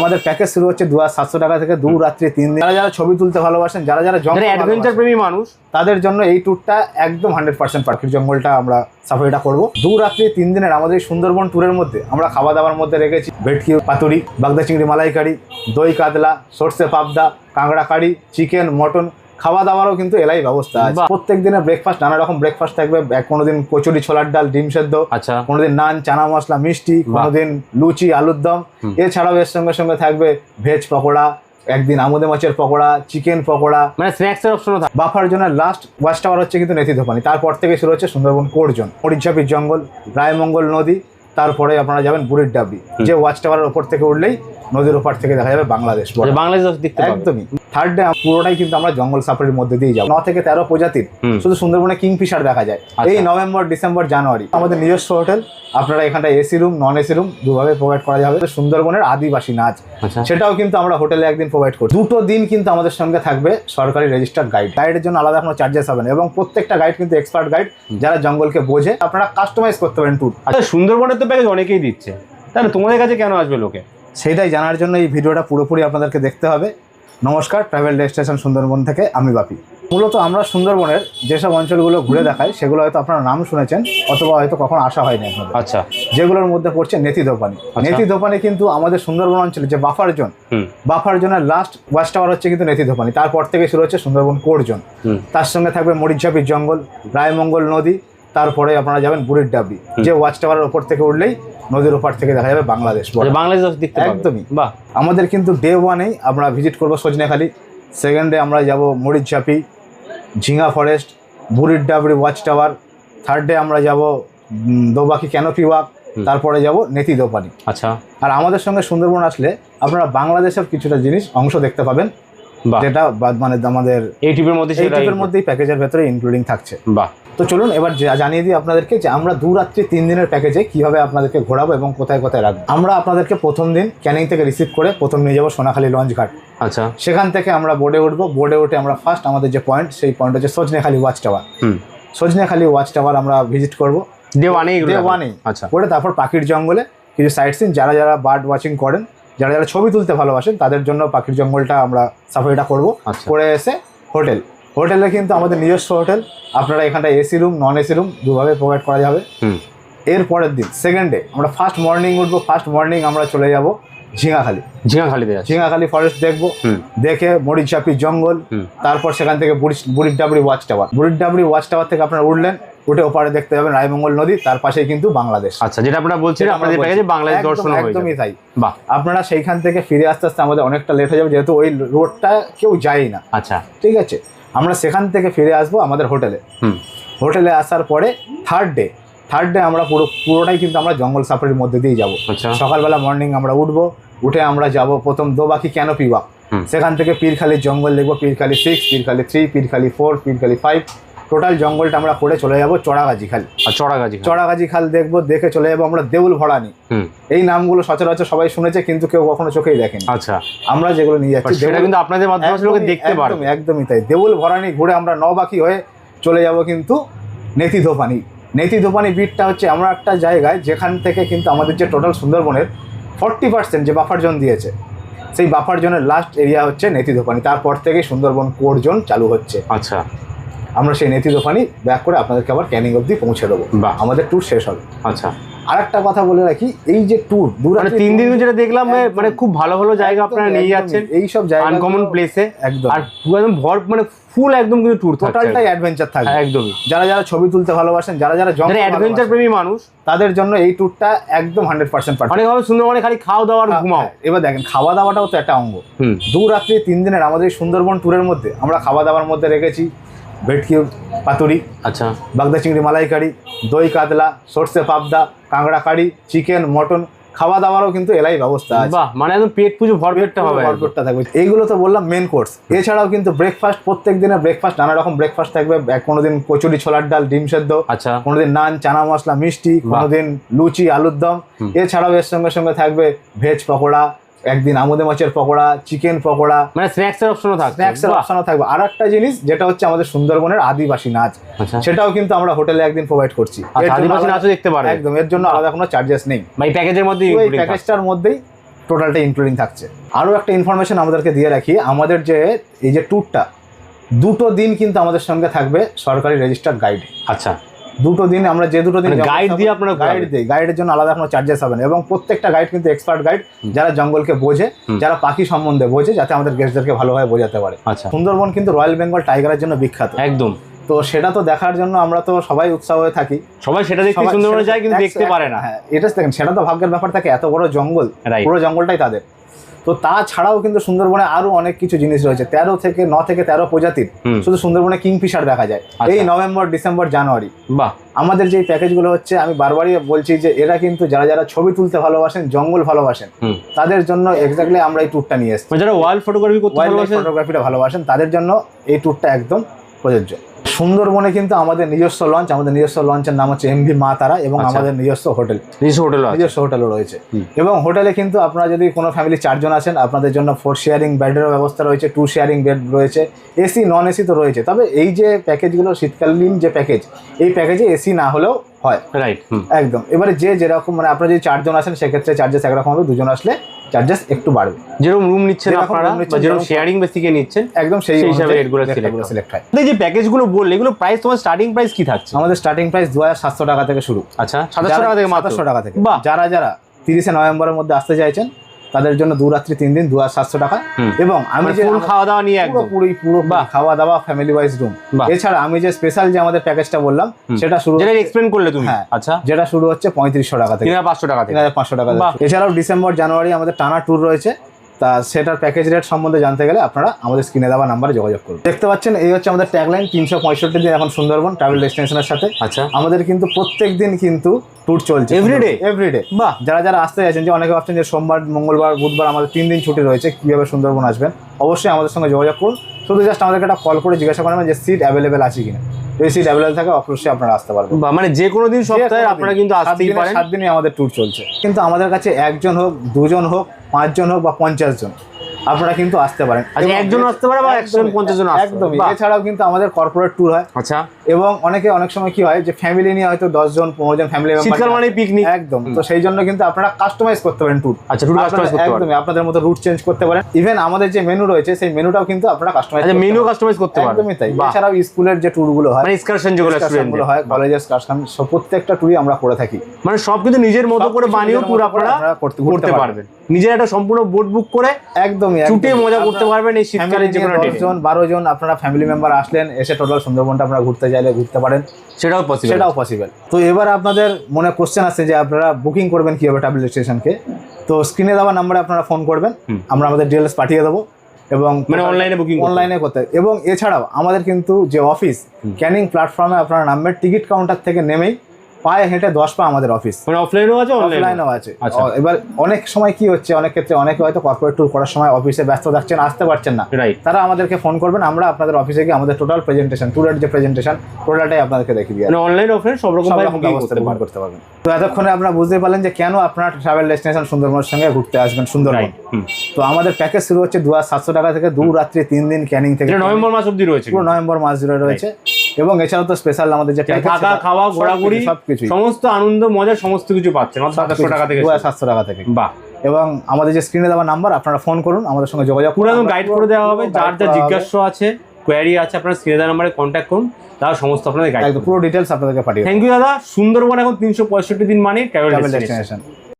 আমাদের প্যাকেজ শুরু হচ্ছে দু হাজার সাতশো টাকা থেকে দু রাত্রি তিন দিন। যারা যারা ছবি তুলতে ভালোবাসেন যারা যারা জঙ্গল অ্যাডভেঞ্চার প্রেমী মানুষ। তাদের জন্য এই ট্যুরটা একদম হান্ড্রেড পার্সেন্ট পাখির জঙ্গলটা আমরা সাফারিটা করব। দু রাত্রি তিন দিনের আমাদের এই সুন্দরবন ট্যুরের মধ্যে আমরা খাওয়া দাওয়ার মধ্যে রেখেছি। ভেটকি পাতুরি বাগদা চিংড়ি মালাইকারি দই কাতলা সর্ষে পাবদা কাঁকড়া কারি চিকেন মটন খাওয়া দাওয়ারও কিন্তু এলাই ব্যবস্থা আছে। প্রত্যেক দিনের ব্রেকফাস্ট নানা রকম ব্রেকফাস্ট থাকবে। কোনোদিন কচুরি ছোলার ডাল ডিম সেদ্ধ আচ্ছা। কোনোদিন নান চানা মশলা মিষ্টি কোনোদিন লুচি আলুর দম। এছাড়াও এর সঙ্গে সঙ্গে থাকবে ভেজ পকোড়া একদিন আমুদে মাছের পকোড়া চিকেন পকোড়া। মানে স্ন্যাক্স এর অপশনও থাকে। বাফার জন্য লাস্ট ওয়াচ টাওয়ার হচ্ছে কিন্তু নেতি ধোপানি। তারপর থেকে শুরু হচ্ছে সুন্দরবন কোরজন মরিচাপির জঙ্গল রায়মঙ্গল নদী তারপরে আপনারা যাবেন বুড়ির ডাবরি যে ওয়াচ টাওয়ারের ওপর থেকে উঠলেই নদীর ওপর থেকে দেখা যাবে বাংলাদেশ। বাংলাদেশ দেখতে একদমই। থার্ড ডে পুরোটাই কিন্তু আমরা জঙ্গল সাফারির মধ্যে দিয়ে যাব। ন থেকে তেরো প্রজাতির শুধু সুন্দরবনে কিংফিশার দেখা যায়। আচ্ছা। এই নভেম্বর ডিসেম্বর জানুয়ারি আমাদের নিজস্ব হোটেল। আপনারা এখানটা AC room non AC room দুভাবে provide করা যাবে। সুন্দরবনের আদিবাসী নাচ। আচ্ছা। সেটাও কিন্তু আমরা হোটেলে একদিন প্রোভাইড করি দুটো দিন কিন্তু আমাদের সঙ্গে থাকবে সরকারি রেজিস্টার্ড গাইড গাইডের জন্য আলাদা কোনো চার্জেস হবে না। এবং প্রত্যেকটা গাইড কিন্তু এক্সপার্ট গাইড যারা জঙ্গলকে বোঝে আপনারা কাস্টমাইজ করতে পারেন ট্যুর আচ্ছা সুন্দরবনের তো প্যাকেজ অনেকেই দিচ্ছে। তাহলে তোমাদের কাছে কেন আসবে লোকে? সেটাই জানার জন্য এই ভিডিওটা পুরোপুরি আপনাদেরকে দেখতে হবে। নমস্কার ট্রাভেল ডেস্টিনেশন সুন্দরবন থেকে আমি বাপি। মূলত আমরা সুন্দরবনের যেসব অঞ্চলগুলো ঘুরে দেখাই সেগুলো হয়তো আপনারা নাম শুনেছেন অথবা হয়তো কখনো আসা হয়নি আপনাদের। আচ্ছা। যেগুলোর মধ্যে পড়ছে নেতি দোপানি। নেতি দোপানি কিন্তু আমাদের সুন্দরবন অঞ্চলে যে বাফার জোন বাফার জোনের লাস্ট ওয়াচ টাওয়ার হচ্ছে কিন্তু নেতি দোপানি। তারপর থেকে শুরু হচ্ছে সুন্দরবন কোর জোন। তার সঙ্গে থাকবে মরিচাপির জঙ্গল রায়মঙ্গল নদী তারপরে আপনারা যাবেন বুড়ির ডাবরি যে ওয়াচ টাওয়ারের ওপর থেকে উঠলেই নদীর ওপর থেকে দেখা যাবে বাংলাদেশ। আচ্ছা, বাংলাদেশ একদমই। বাহ। আমাদের কিন্তু ডে ওয়ানেই আমরা ভিজিট করব সজনেখালি। সেকেন্ড ডে আমরা যাব Marichjhapi Jhinga forest Burir Dabri watch tower third day আমরা যাব দোবাকি ক্যানোপি ওয়াক তারপরে যাব নেতি দোপানি। আচ্ছা। আর আমাদের সঙ্গে সুন্দরবন আসলে আপনারা বাংলাদেশের কিছুটা জিনিস অংশ দেখতে পাবেন। যেটা মানে আমাদের এই টিপের মধ্যে এই মধ্যেই প্যাকেজের ভেতরে ইনক্লুডিং থাকছে। বাহ। তো চলুন এবার জানিয়ে দিই আপনাদেরকে যে আমরা দু রাত্রি তিন দিনের প্যাকেজে কীভাবে আপনাদেরকে ঘোরাবো এবং কোথায় কোথায় রাখব। আমরা আপনাদেরকে প্রথম দিন ক্যানিং থেকে রিসিভ করে প্রথম নিয়ে যাব সোনাখালী লঞ্চ ঘাট। আচ্ছা। সেখান থেকে আমরা বোর্ডে উঠবো। বোর্ডে উঠে আমরা ফার্স্ট আমাদের যে পয়েন্ট সেই পয়েন্ট হচ্ছে Sajnekhali watch tower Sajnekhali watch tower আমরা ভিজিট করব। ডে ওয়ানে ডে ওয়ানেই আচ্ছা। করে তারপর পাখির জঙ্গলে কিছু সাইট সিন যারা যারা বার্ড ওয়াচিং করেন যারা যারা ছবি তুলতে ভালোবাসেন তাদের জন্য পাখির জঙ্গলটা আমরা সাফারিটা করব। আচ্ছা। করে এসে হোটেল। হোটেলে কিন্তু আমাদের নিজস্ব হোটেল। আপনারা এখানটা AC room non AC room দুভাবে provide করা যাবে। হুম। এর পরের দিন সেকেন্ড ডে আমরা ফার্স্ট মর্নিং উঠবো ফার্স্ট মর্নিং আমরা চলে যাব ঝিঙাখালি। ঝিঙা খালিতে আছে ঝিঙাখালি ফরেস্ট দেখব। দেখে মরিচাপি জঙ্গল। তারপর সেখান থেকে বুড়ি- বুড়ির ডাবরি ওয়াচ টাওয়ার বুড়ির ডাবরি ওয়াচ টাওয়ার থেকে আপনারা উঠলেন। উঠে ওপারে দেখতে যাবেন রায়মঙ্গল নদী তার পাশেই কিন্তু বাংলাদেশ। আচ্ছা যেটা আপনারা আমরা আপনাদের। প্যাকেজে বাংলাদেশ দর্শন একদমই তাই। বাহ। আপনারা সেইখান থেকে ফিরে আসতে আসতে আমাদের অনেকটা লেট হয়ে যাবে যেহেতু ওই রোডটা কেউ যায় না। আচ্ছা। ঠিক আছে? আমরা সেখান থেকে ফিরে আসব আমাদের হোটেলে। হুম। হোটেলে আসার পরে থার্ড ডে থার্ড ডে আমরা পুরো পুরোটাই কিন্তু আমরা জঙ্গল সাফারির মধ্যে দিয়ে যাব। আচ্ছা। সকালবেলা মর্নিং আমরা উঠবো উঠে আমরা যাব প্রথম দোবাকি ওয়াক হুম। সেখান থেকে পীরখালির জঙ্গল দেখব Pirkhali six Pirkhali three Pirkhali four Pirkhali five total জঙ্গলটা আমরা করে চলে যাব চড়াগাছি খাল। আর চড়াগাছি খাল। দেখব দেখে চলে যাব আমরা দেউল ভরানি। হুম। এই নামগুলো সচরাচর সবাই শুনেছে কিন্তু কেউ কখনো চোখেই দেখেনি। আচ্ছা। আমরা যেগুলো নিয়ে যাচ্ছি সেটা কিন্তু আপনাদের মাধ্যমে লোকে দেখতে পারে একদমই একদমই তাই। দেউল ভরানি ঘুরে আমরা নবাকি হয়ে চলে যাব কিন্তু নেতি ধোপানি। নেতি ধোপানি বিটটা হচ্ছে আমরা একটা জায়গায় যেখান থেকে কিন্তু আমাদের যে টোটাল সুন্দরবনের ফর্টি পার্সেন্ট যে বাফার জোন দিয়েছে সেই বাফার জোনের লাস্ট এরিয়া হচ্ছে নেতি ধোপানি। তারপর থেকে সুন্দরবন কোর জোন চালু হচ্ছে। আচ্ছা। আমরা সেই নেতি দোকানি ব্যাক করে আপনাদেরকে আবার ক্যানিং অবধি পৌঁছে দেবো। বা আমাদের ট্যুর শেষ হবে। আচ্ছা। আর একটা কথা বলে রাখি এই যে ট্যুর দু মানে তিন দিন যেটা দেখলাম মানে খুব ভালো ভালো জায়গা আপনারা নিয়ে যাচ্ছেন। এই সব জায়গা আনকমন প্লেসে একদম। আর পুরো একদম ভর মানে ফুল একদম কিন্তু ট্যুর টোটালটাই অ্যাডভেঞ্চার থাকবে। একদমই। যারা যারা ছবি তুলতে ভালোবাসেন যারা যারা জঙ্গল অ্যাডভেঞ্চার প্রেমী মানুষ তাদের জন্য এই ট্যুরটা একদম হান্ড্রেড পার্সেন্ট অনেক ভাবে সুন্দরবনে খালি খাওয়া দাওয়া আর ঘুমাও। এবার দেখেন খাওয়া দাওয়াটাও তো একটা অঙ্গ। হুম। দু রাত্রি তিন দিনের আমাদের এই সুন্দরবন ট্যুরের মধ্যে আমরা খাওয়া দাওয়ার মধ্যে রেখেছি। ভেটকি পাতুরি আচ্ছা। বাগদা চিংড়ি মালাইকারি দই কাতলা সর্ষে পাবদা কাঁকড়া কারি চিকেন মটন খাওয়া দাওয়ারও কিন্তু এলাই ব্যবস্থা আছে। বাহ মানে একদম পেট পুজো ভরপেটটা হবে। ভরপুরটা থাকবে। এইগুলো তো বললাম মেন কোর্স এছাড়াও কিন্তু ব্রেকফাস্ট প্রত্যেক দিনের ব্রেকফাস্ট নানা রকম ব্রেকফাস্ট থাকবে কোনোদিন কচুরি ছোলার ডাল ডিম সেদ্ধ আচ্ছা। কোনোদিন নান চানা মশলা মিষ্টি কোনোদিন লুচি আলুর দম। এছাড়াও এর সঙ্গে সঙ্গে থাকবে ভেজ পকোড়া একদিন আমুদে মাছের পকোড়া চিকেন পকোড়া। মানে স্ন্যাক্স এর অপশনও থাকছে স্ন্যাক্স এর অপশনও থাকবে। আর একটা জিনিস যেটা হচ্ছে আমাদের সুন্দরবনের আদিবাসী নাচ। আচ্ছা। সেটাও কিন্তু আমরা হোটেলে একদিন প্রোভাইড করছি। আচ্ছা, আদিবাসী নাচও দেখতে পারবে। একদম এর জন্য আলাদা কোনো চার্জেস নেই। ভাই প্যাকেজের মধ্যে ওই প্যাকেজটার মধ্যেই টোটালটা ইনক্লুডিং থাকছে। আরও একটা ইনফরমেশন আমাদেরকে দিয়ে রাখি আমাদের যে এই যে ট্যুরটা দুটো দিন কিন্তু আমাদের সঙ্গে থাকবে সরকারি রেজিস্টার্ড গাইড আচ্ছা। দুটো দিন আমরা যে দুটো দিন গাইড দিয়ে আপনারা গাইড? দিই গাইডের জন্য আলাদা কোনো চার্জেস হবে না। এবং প্রত্যেকটা গাইড কিন্তু এক্সপার্ট গাইড যারা জঙ্গলকে বোঝে যারা পাখি সম্বন্ধে বোঝে যাতে আমাদের গেস্টদেরকে ভালোভাবে বোঝাতে পারে। আচ্ছা। সুন্দরবন কিন্তু রয়্যাল বেঙ্গল টাইগারের জন্য বিখ্যাত। একদম। তো সেটা তো দেখার জন্য আমরা তো সবাই উৎসাহ হয়ে থাকি। সবাই সেটা দেখতে সুন্দরবনে যায় কিন্তু দেখতে পারে না। হ্যাঁ এটা দেখেন সেটা তো ভাগ্যের ব্যাপার থাকে এত বড় জঙ্গল পুরো জঙ্গলটাই তাদের। তো তাছাড়াও কিন্তু সুন্দরবনে আরও অনেক কিছু জিনিস রয়েছে। তেরো থেকে ন থেকে তেরো প্রজাতির শুধু সুন্দরবনে কিংফিশার দেখা যায়। আচ্ছা। এই নভেম্বর ডিসেম্বর জানুয়ারি। বাহ। আমাদের যে প্যাকেজগুলো হচ্ছে আমি বারবারই বলছি যে এরা কিন্তু যারা যারা ছবি তুলতে ভালোবাসেন জঙ্গল ভালোবাসেন তাদের জন্য এক্স্যাক্টলি আমরা এই ট্যুরটা নিয়ে এসেছি। মানে যারা ওয়ার্ল্ড ফটোগ্রাফি করতে ওয়াইল্ড ফটোগ্রাফিটা ভালোবাসেন তাদের জন্য এই ট্যুরটা একদম প্রযোজ্য। সুন্দরবনে কিন্তু আমাদের নিজস্ব লঞ্চ আমাদের নিজস্ব লঞ্চের নাম হচ্ছে এমভি মা তারা এবং আচ্ছা। আমাদের নিজস্ব হোটেল। নিজস্ব হোটেল নিজস্ব হোটেলও রয়েছে। এবং হোটেলে কিন্তু আপনারা যদি কোনো ফ্যামিলি চারজন আছেন আপনাদের জন্য ফোর শেয়ারিং বেডেরও ব্যবস্থা রয়েছে টু শেয়ারিং বেড রয়েছে এসি নন এসি তো রয়েছে। তবে এই যে প্যাকেজগুলো শীতকালীন যে প্যাকেজ এই প্যাকেজে এসি না হলেও হয়। রাইট একদম। এবারে যে যেরকম মানে আপনারা যদি চারজন আসেন সেক্ষেত্রে চার্জেস একরকম হবে দুজন আসলে চার্জেস একটু বাড়বে। যেরকম রুম নিচ্ছেন আপনারা বা যেরকম শেয়ারিং বেসিকে নিচ্ছেন একদম সেই হিসাবে রেটগুলো। সিলেক্ট হয়। এই যে প্যাকেজগুলো বললে এগুলো প্রাইস তোমার স্টার্টিং প্রাইস কি থাকছে? আমাদের স্টার্টিং প্রাইস দু হাজার সাতশো টাকা থেকে শুরু। আচ্ছা সাতাশশো টাকা থেকে মাত্র? সাতশো টাকা থেকে। যারা যারা তিরিশে নভেম্বরের মধ্যে আসতে চাইছেন তাদের জন্য দু রাত্রি তিন দিন দু হাজার সাতশো টাকা। এবং আমি মানে যে খাওয়া দাওয়া নিয়ে একদম। পুরো পুরো বা খাওয়া দাওয়া ফ্যামিলি ওয়াইজ রুম। এছাড়া আমি যে স্পেশাল যে আমাদের প্যাকেজটা বললাম সেটা শুরু যেটা এক্সপ্লেন করলে তুমি। হ্যাঁ। আচ্ছা। যেটা শুরু হচ্ছে পঁয়ত্রিশশো টাকা থেকে। পাঁচশো টাকা থেকে। পাঁচশো টাকা এছাড়াও ডিসেম্বর জানুয়ারি আমাদের টানা ট্যুর রয়েছে। তা সেটার প্যাকেজ রেট সম্বন্ধে জানতে গেলে আপনারা আমাদের স্ক্রিনে দেওয়া নাম্বারে যোগাযোগ করুন। দেখতে পাচ্ছেন এই হচ্ছে আমাদের ট্যাগলাইন তিনশো পঁয়ষট্টি দিন এখন সুন্দরবন ট্রাভেল ডেস্টিনেশনের সাথে। আচ্ছা। আমাদের কিন্তু প্রত্যেক দিন কিন্তু ট্যুর চলছে। এভরিডে এভরিডে বাহ। যারা যারা আসতে চাইছেন যে অনেকে ভাবছেন যে সোমবার মঙ্গলবার বুধবার আমাদের তিন দিন ছুটি রয়েছে কীভাবে সুন্দরবন আসবেন? অবশ্যই আমাদের সঙ্গে যোগাযোগ করুন। শুধু জাস্ট আমাদেরকে একটা কল করে জিজ্ঞাসা করবেন যে সিট অ্যাভেলেবেল আছে কিনা। যদি অ্যাভেলেবল থাকে অবশ্যই আপনারা আসতে পারবেন। বা মানে যে কোনো দিন সপ্তাহে আপনারা কিন্তু সাত আসতেই পারেন। সাত দিনই আমাদের ট্যুর চলছে। কিন্তু আমাদের কাছে একজন হোক দুজন হোক পাঁচজন হোক বা পঞ্চাশ জন আপনারা কিন্তু আসতে পারেন। আচ্ছা, একজন আসতে পারে বা একজন পঞ্চাশ জন। একদমই। বাহ। এছাড়াও কিন্তু আমাদের কর্পোরেট ট্যুর হয়। আচ্ছা। এবং অনেকে অনেক সময় কি হয় যে ফ্যামিলি নিয়ে হয়তো দশ জন পনেরো জন ফ্যামিলি শীতকাল মানে পিকনিক একদম। তো সেই জন্য কিন্তু আপনারা কাস্টমাইজ করতে পারেন ট্যুর আচ্ছা ট্যুর কাস্টমাইজ করতে পারেন। একদমই আপনাদের মতো রুট চেঞ্জ করতে পারেন। ইভেন আমাদের যে মেনু রয়েছে সেই মেনুটাও কিন্তু আপনারা কাস্টমাইজ আচ্ছা মেনু কাস্টমাইজ করতে পারেন। একদমই তাই। এছাড়াও স্কুলের যে ট্যুরগুলো হয় মানে এক্সকারশন যেগুলো excursion স্টুডেন্টগুলো হয় কলেজের এক্সকারশন সব প্রত্যেকটা ট্যুরই আমরা করে থাকি। মানে সব কিন্তু নিজের মতো করে বানিয়েও ট্যুর আপনারা করতে পারবেন। নিজের একটা সম্পূর্ণ বোট বুক করে একদমই ছুটে মজা করতে পারবেন এই শীতকালে যে কোনো জন বারো জন আপনারা ফ্যামিলি মেম্বার আসলেন এসে টোটাল সুন্দরবনটা আপনারা ঘুরতে চাইলে ঘুরতে পারেন। সেটাও পসিবল সেটাও পসিবল তো এবার আপনাদের মনে কোশ্চেন আছে যে আপনারা বুকিং করবেন কীভাবে ট্রাভেল স্টেশনকে তো স্ক্রিনে দেওয়া নাম্বারে আপনারা ফোন করবেন আমরা আমাদের ডিটেলস পাঠিয়ে দেবো এবং মানে অনলাইনে বুকিং অনলাইনে করতে এবং এছাড়াও আমাদের কিন্তু যে অফিস ক্যানিং প্ল্যাটফর্মে আপনারা নামবেন টিকিট কাউন্টার থেকে নেমেই পায়ে হেঁটে দশ পা আমাদের অফিস মানে অফলাইনও আছে অনলাইন অফলাইনও আছে। আচ্ছা। এবার অনেক সময় কি হচ্ছে অনেক ক্ষেত্রে অনেকে হয়তো কর্পোরেট ট্যুর করার সময় অফিসে ব্যস্ত থাকছেন আসতে পারছেন না। রাইট তারা আমাদেরকে ফোন করবেন আমরা আপনাদের অফিসে গিয়ে আমাদের টোটাল প্রেজেন্টেশন ট্যুরের যে প্রেজেন্টেশন টোটালটাই আপনাদেরকে দেখিয়ে দিয়ে মানে অনলাইন অফলাইন সব রকম ব্যবস্থা করতে পারবেন। তো এতক্ষণে আপনারা বুঝতে পারলেন যে কেন আপনার ট্রাভেল ডেস্টিনেশন সুন্দরবনের সঙ্গে ঘুরতে আসবেন সুন্দরবন। তো আমাদের প্যাকেজ শুরু হচ্ছে দু হাজার সাতশো টাকা থেকে দু রাত্রি তিন দিন ক্যানিং থেকে নভেম্বর মাস অব্দি রয়েছে পুরো নভেম্বর মাস জুড়ে রয়েছে। এবং এছাড়াও তো স্পেশাল আমাদের যে থাকা খাওয়া ঘোরাঘুরি সবকিছু সমস্ত আনন্দ মজা সমস্ত কিছু পাচ্ছেন। সাতাশশো টাকা থেকে সাতশো টাকা থেকে। বাহ। এবং আমাদের যে স্ক্রিনে দেওয়া নাম্বার আপনারা ফোন করুন আমাদের সঙ্গে যোগাযোগ পুরো গাইড করে দেওয়া হবে যার যা জিজ্ঞাসা আছে কোয়ারি আছে আপনার স্ক্রিনে দেওয়া নাম্বারে কন্ট্যাক্ট করুন তারা সমস্ত আপনাদের গাইড পুরো ডিটেলস আপনাদেরকে পাঠিয়ে থ্যাংক ইউ দাদা। সুন্দরবন এখন তিনশো পঁয়ষট্টি দিন মানে ট্রাভেল ডেস্টিনেশন